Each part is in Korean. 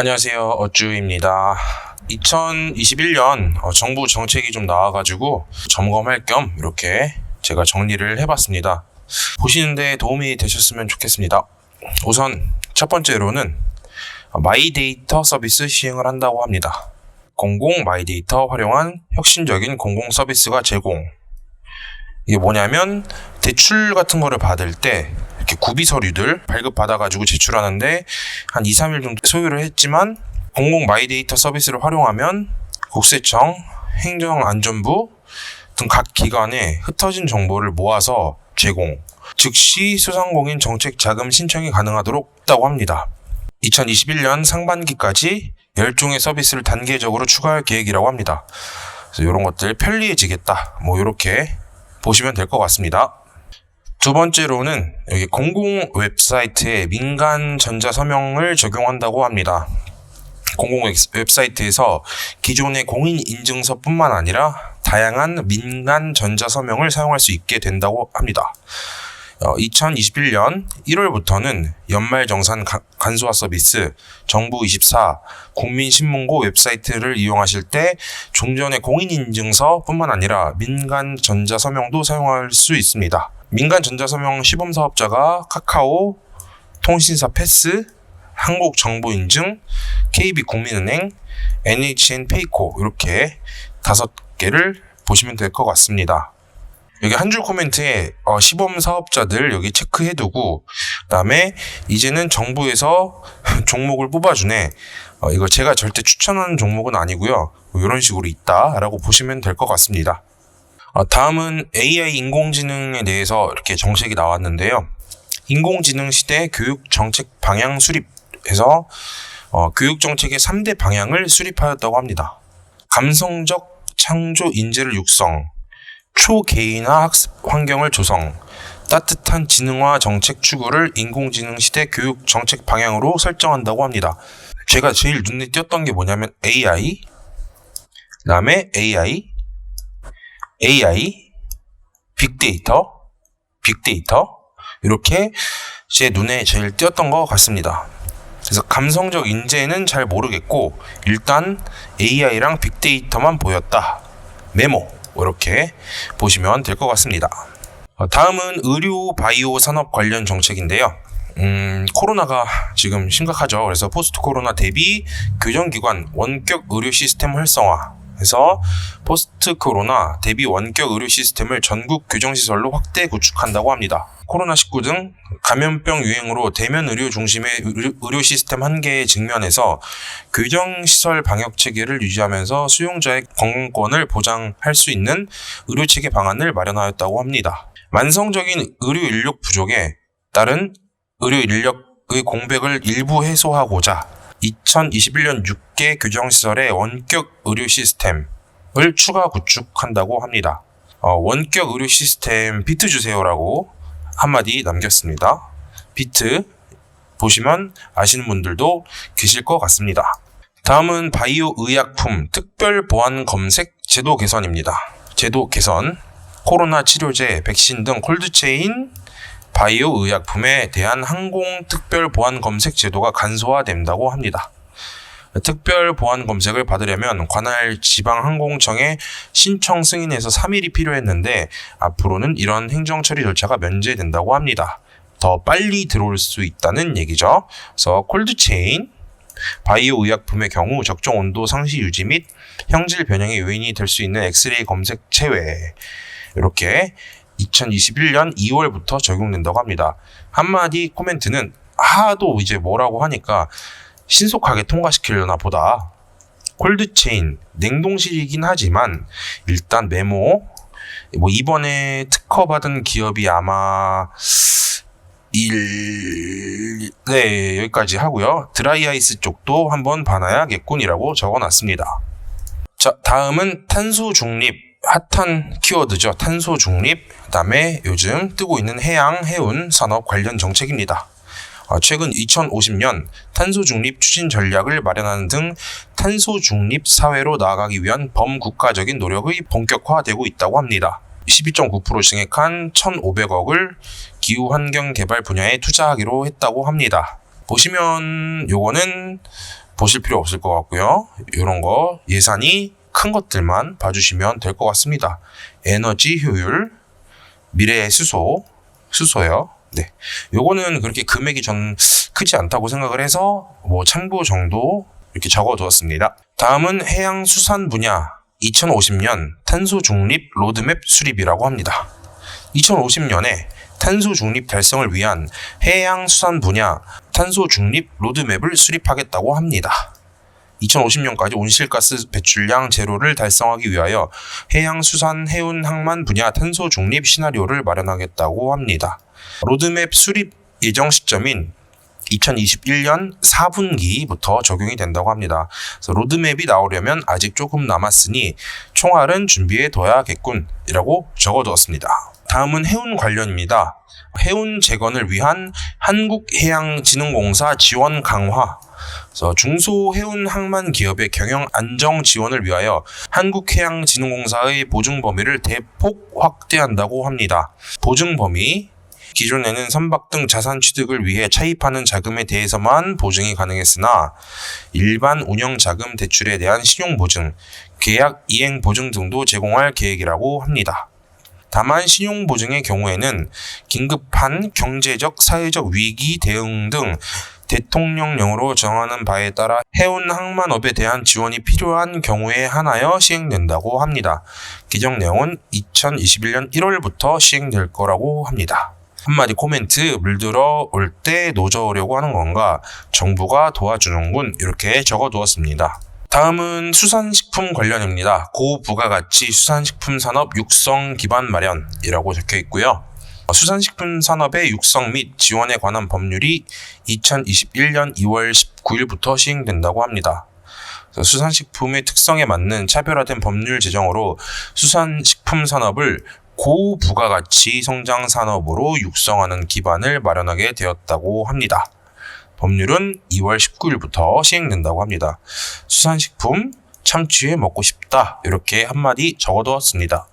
안녕하세요. 어쭈입니다. 2021년 어, 정부 정책이 좀 나와가지고 점검할 겸 이렇게 제가 정리를 해봤습니다. 보시는데 도움이 되셨으면 좋겠습니다. 우선 첫 번째로는 마이데이터 서비스 시행을 한다고 합니다. 공공 마이데이터 활용한 혁신적인 공공 서비스가 제공. 이게 뭐냐면 대출 같은 거를 받을 때 이렇게 구비 서류들 발급 받아가지고 제출하는데 한 2, 3일 정도 소요를 했지만 공공 마이데이터 서비스를 활용하면 국세청, 행정안전부 등 각 기관에 흩어진 정보를 모아서 제공, 즉시 소상공인 정책 자금 신청이 가능하도록 했다고 합니다. 2021년 상반기까지 10종의 서비스를 단계적으로 추가할 계획이라고 합니다. 그래서 이런 것들 편리해지겠다. 뭐 이렇게 보시면 될 것 같습니다. 두 번째로는 여기 공공 웹사이트에 민간 전자 서명을 적용한다고 합니다. 공공 웹- 웹사이트에서 기존의 공인 인증서뿐만 아니라 다양한 민간 전자 서명을 사용할 수 있게 된다고 합니다. 2021년 1월부터는 연말정산 가- 간소화 서비스 정부24 국민신문고 웹사이트를 이용하실 때 종전의 공인인증서뿐만 아니라 민간 전자서명도 사용할 수 있습니다. 민간 전자서명 시범 사업자가 카카오, 통신사 패스, 한국정보인증, KB국민은행, NHN 페이코 이렇게 다섯 개를 보시면 될 것 같습니다. 여기 한 줄 코멘트에 어, 시범 사업자들 여기 체크해두고 그다음에 이제는 정부에서 종목을 뽑아주네. 어, 이거 제가 절대 추천하는 종목은 아니고요. 뭐 이런 식으로 있다라고 보시면 될 것 같습니다. 어, 다음은 AI 인공지능에 대해서 이렇게 정책이 나왔는데요. 인공지능 시대 교육 정책 방향 수립해서 어, 교육 정책의 3대 방향을 수립하였다고 합니다. 감성적 창조 인재를 육성, 초개인화 학습 환경을 조성, 따뜻한 지능화 정책 추구를 인공지능 시대 교육 정책 방향으로 설정한다고 합니다. 제가 제일 눈에 띄었던 게 뭐냐면 AI, 그다음에 AI, AI, 빅데이터, 빅데이터 이렇게 제 눈에 제일 띄었던 것 같습니다. 그래서 감성적 인재는 잘 모르겠고 일단 AI랑 빅데이터만 보였다. 메모 이렇게 보시면 될 것 같습니다. 어, 다음은 의료 바이오 산업 관련 정책인데요. 음, 코로나가 지금 심각하죠. 그래서 포스트 코로나 대비 교정기관 원격 의료 시스템 활성화 해서 포스트 코로나 대비 원격 의료 시스템을 전국 교정시설로 확대 구축한다고 합니다. 코로나19 등 감염병 유행으로 대면 의료 중심의 의료 시스템 한계에 직면해서 교정시설 방역 체계를 유지하면서 수용자의 건강권을 보장할 수 있는 의료 체계 방안을 마련하였다고 합니다. 만성적인 의료 인력 부족에 따른 의료 인력의 공백을 일부 해소하고자 2021년 6개 교정시설의 원격 의료 시스템을 추가 구축한다고 합니다. 어, 원격 의료 시스템 비트 주세요라고 한마디 남겼습니다. 비트 보시면 아시는 분들도 계실 것 같습니다. 다음은 바이오 의약품 특별 보안 검색 제도 개선입니다. 제도 개선, 코로나 치료제, 백신 등 콜드체인 바이오 의약품에 대한 항공 특별 보안 검색 제도가 간소화된다고 합니다. 특별 보안 검색을 받으려면 관할 지방 항공청에 신청 승인에서 3일이 필요했는데 앞으로는 이런 행정 처리 절차가 면제된다고 합니다. 더 빨리 들어올 수 있다는 얘기죠. 그래서 콜드체인 바이오 의약품의 경우 적정 온도 상시 유지 및 형질 변형의 요인이 될 수 있는 엑스레이 검색 체외 이렇게 2021년 2월부터 적용된다고 합니다. 한마디 코멘트는 하도 이제 뭐라고 하니까 신속하게 통과시키려나 보다. 콜드체인 냉동실이긴 하지만 일단 메모 뭐 이번에 특허 받은 기업이 아마 일, 네, 여기까지 하고요. 드라이아이스 쪽도 한번 봐놔야겠군이라고 적어놨습니다. 자, 다음은 탄소 중립. 핫한 키워드죠. 탄소 중립. 그 다음에 요즘 뜨고 있는 해양, 해운, 산업 관련 정책입니다. 어, 최근 2050년 탄소 중립 추진 전략을 마련하는 등 탄소 중립 사회로 나아가기 위한 범국가적인 노력이 본격화되고 있다고 합니다. 12.9% 증액한 1,500억을 기후 환경 개발 분야에 투자하기로 했다고 합니다. 보시면 요거는 보실 필요 없을 것 같고요. 이런 거 예산이 큰 것들만 봐주시면 될 것 같습니다. 에너지 효율, 미래의 수소, 수소요. 네. 요거는 그렇게 금액이 전 크지 않다고 생각을 해서 뭐 참고 정도 이렇게 적어 두었습니다. 다음은 해양 수산 분야 2050년 탄소 중립 로드맵 수립이라고 합니다. 2050년에 탄소 중립 달성을 위한 해양 수산 분야 탄소 중립 로드맵을 수립하겠다고 합니다. 2050년까지 온실가스 배출량 제로를 달성하기 위하여 해양 수산 해운 항만 분야 탄소 중립 시나리오를 마련하겠다고 합니다. 로드맵 수립 예정 시점인 2021년 4분기부터 적용이 된다고 합니다. 로드맵이 나오려면 아직 조금 남았으니 총알은 준비해 둬야겠군이라고 적어두었습니다. 다음은 해운 관련입니다. 해운 재건을 위한 한국해양진흥공사 지원 강화. 그래서 중소해운 항만 기업의 경영 안정 지원을 위하여 한국해양진흥공사의 보증 범위를 대폭 확대한다고 합니다. 보증 범위 기존에는 선박 등 자산 취득을 위해 차입하는 자금에 대해서만 보증이 가능했으나 일반 운영 자금 대출에 대한 신용 보증, 계약 이행 보증 등도 제공할 계획이라고 합니다. 다만 신용 보증의 경우에는 긴급한 경제적, 사회적 위기 대응 등 대통령령으로 정하는 바에 따라 해운 항만업에 대한 지원이 필요한 경우에 한하여 시행된다고 합니다. 개정 내용은 2021년 1월부터 시행될 거라고 합니다. 한마디 코멘트 물들어 올 때 노져오려고 하는 건가 정부가 도와주는군 이렇게 적어두었습니다. 다음은 수산식품 관련입니다. 고부가가치 수산식품 산업 육성 기반 마련이라고 적혀 있고요. 수산식품 산업의 육성 및 지원에 관한 법률이 2021년 2월 19일부터 시행된다고 합니다. 수산식품의 특성에 맞는 차별화된 법률 제정으로 수산식품 산업을 고부가가치 성장 산업으로 육성하는 기반을 마련하게 되었다고 합니다. 법률은 2월 19일부터 시행된다고 합니다. 수산식품 참치회 먹고 싶다 이렇게 한마디 적어두었습니다.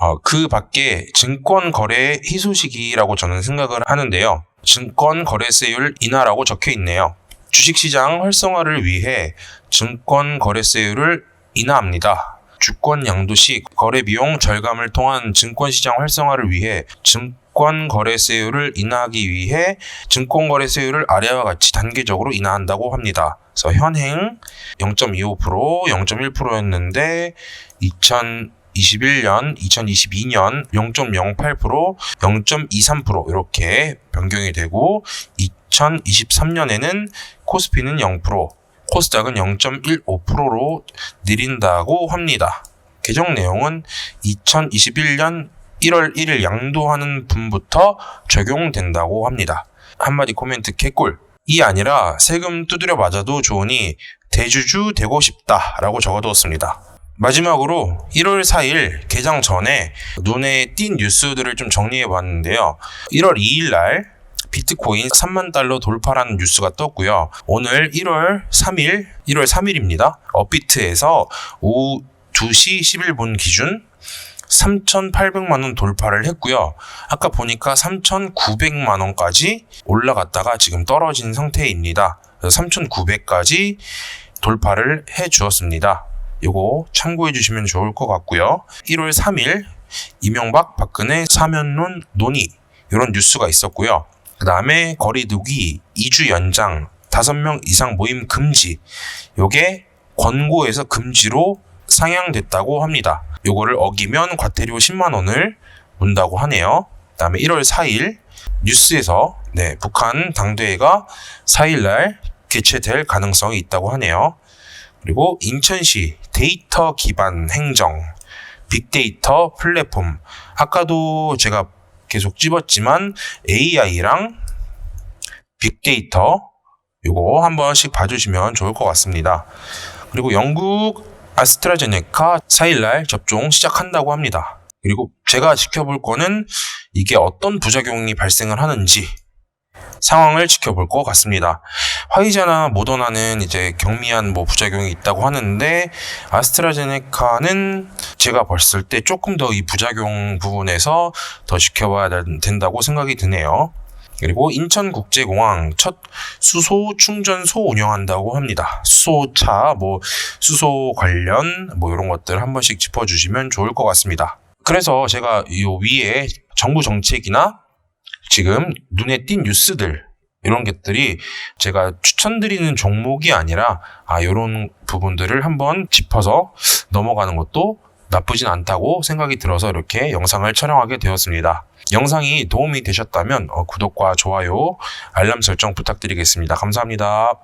어, 그 밖에 증권 거래 희소식이라고 저는 생각을 하는데요. 증권 거래세율 인하라고 적혀 있네요. 주식시장 활성화를 위해 증권 거래세율을 인하합니다. 주권 양도 시 거래 비용 절감을 통한 증권 시장 활성화를 위해 증권 거래세율을 인하하기 위해 증권 거래세율을 아래와 같이 단계적으로 인하한다고 합니다. 그래서 현행 0.25%, 0.1%였는데 2021년, 2022년 0.08%, 0.23% 이렇게 변경이 되고 2023년에는 코스피는 0%, 코스닥은 0.15%로 내린다고 합니다. 개정 내용은 2021년 1월 1일 양도하는 분부터 적용된다고 합니다. 한마디 코멘트 개꿀. 이 아니라 세금 두드려 맞아도 좋으니 대주주 되고 싶다라고 적어두었습니다. 마지막으로 1월 4일 개장 전에 눈에 띈 뉴스들을 좀 정리해 봤는데요. 1월 2일 날 비트코인 3만 달러 돌파라는 뉴스가 떴고요. 오늘 1월 3일, 1월 3일입니다. 업비트에서 오후 2시 11분 기준 3,800만 원 돌파를 했고요. 아까 보니까 3,900만 원까지 올라갔다가 지금 떨어진 상태입니다. 3,900까지 돌파를 해 주었습니다. 요거 참고해 주시면 좋을 것 같고요. 1월 3일 이명박 박근혜 사면론 논의 이런 뉴스가 있었고요. 그 다음에 거리두기 2주 연장 5명 이상 모임 금지 요게 권고에서 금지로 상향됐다고 합니다. 요거를 어기면 과태료 10만 원을 문다고 하네요. 그다음에 1월 4일 뉴스에서 네, 북한 당대회가 4일 날 개최될 가능성이 있다고 하네요. 그리고 인천시 데이터 기반 행정 빅데이터 플랫폼 아까도 제가 계속 집었지만 AI랑 빅데이터 이거 한 번씩 봐주시면 좋을 것 같습니다. 그리고 영국 아스트라제네카 4일날 접종 시작한다고 합니다. 그리고 제가 지켜볼 거는 이게 어떤 부작용이 발생을 하는지 상황을 지켜볼 것 같습니다. 화이자나 모더나는 이제 경미한 뭐 부작용이 있다고 하는데 아스트라제네카는 제가 봤을 때 조금 더 이 부작용 부분에서 더 지켜봐야 된다고 생각이 드네요. 그리고 인천국제공항 첫 수소 충전소 운영한다고 합니다. 수소차, 뭐 수소 관련 뭐 이런 것들 한 번씩 짚어주시면 좋을 것 같습니다. 그래서 제가 이 위에 정부 정책이나 지금 눈에 띈 뉴스들 이런 것들이 제가 추천드리는 종목이 아니라 아 이런 부분들을 한번 짚어서 넘어가는 것도 나쁘진 않다고 생각이 들어서 이렇게 영상을 촬영하게 되었습니다. 영상이 도움이 되셨다면 어, 구독과 좋아요, 알람 설정 부탁드리겠습니다. 감사합니다.